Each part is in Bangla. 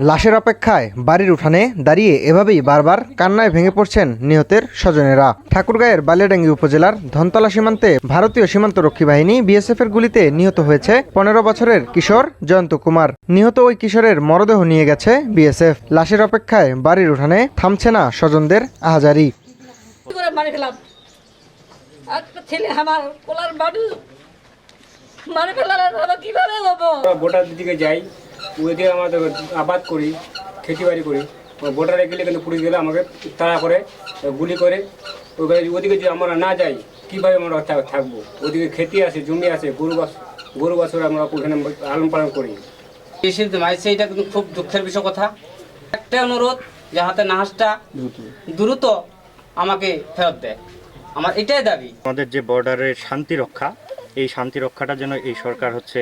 লাশের অপেক্ষায় বাড়ির উঠানে দাঁড়িয়ে এভাবেই বারবার কান্নায় ভেঙে পড়ছেন নিহতের স্বজনেরা। ঠাকুরগাঁয়ের বালিয়াডাঙ্গি উপজেলার ধনতলা সীমান্তে ভারতীয় সীমান্ত রক্ষী বাহিনী বিএসএফ এর গুলিতে নিহত হয়েছে পনেরো বছরের কিশোর জয়ন্ত কুমার। নিহত ওই কিশোরের মরদেহ নিয়ে গেছে বিএসএফ লাশের অপেক্ষায় বাড়ির উঠানে থামছে না স্বজনদের আহাজারি। ছেলে আমার কোলার বাড়ি। মারি ফেলার কীভাবে দিকে যাই। ওইদিকে আমাদের আবাদ করি খেতিবাড়ি করি। ভোটারে গেলে কিন্তু পুলিশ গেলে আমাকে তাড়া করে গুলি করে। ওখানে ওদিকে যদি আমরা না যাই কীভাবে আমরা থাকব? ওদিকে খেতি আছে জমি আছে গরু বাস গরু বাছুর আমরা ওখানে লালন পালন করি। মাইসে এটা কিন্তু খুব দুঃখের বিষয় কথা। একটা অনুরোধ যে হাতে নাহাসটা দ্রুত আমাকে ফেরত দেয়। আমার এটাই দাবি। আমাদের যে বর্ডারের শান্তি রক্ষা এই শান্তি রক্ষাটার জন্য এই সরকার হচ্ছে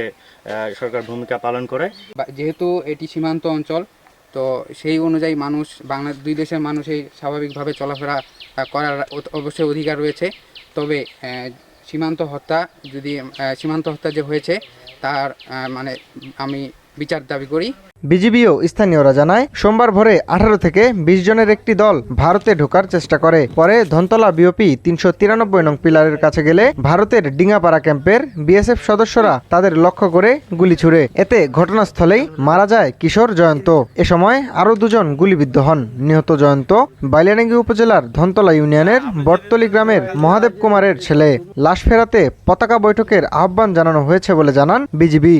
সরকার ভূমিকা পালন করে। যেহেতু এটি সীমান্ত অঞ্চল, তো সেই অনুযায়ী মানুষ, বাংলা, দুই দেশের মানুষ এই স্বাভাবিকভাবে চলাফেরা করার অবশ্যই অধিকার রয়েছে। তবে সীমান্ত হত্যা যদি সীমান্ত হত্যা যে হয়েছে, তার মানে আমি বিচার দাবি করি। বিজিবিও স্থানীয়রা জানায়, সোমবার ভোরে আঠারো থেকে বিশ জনের একটি দল ভারতে ঢোকার চেষ্টা করে। পরে ধনতলা বিওপি তিনশো তিরানব্বই নং পিলারের কাছে গেলে ভারতের ডিঙ্গাপাড়া ক্যাম্পের বিএসএফ সদস্যরা তাদের লক্ষ্য করে গুলি ছুড়ে। এতে ঘটনাস্থলেই মারা যায় কিশোর জয়ন্ত। এ সময় আরও দুজন গুলিবিদ্ধ হন। নিহত জয়ন্ত বাইলানাঙ্গি উপজেলার ধনতলা ইউনিয়নের বটতলি গ্রামের মহাদেব কুমারের ছেলে। লাশ ফেরাতে পতাকা বৈঠকের আহ্বান জানানো হয়েছে বলে জানান বিজিবি।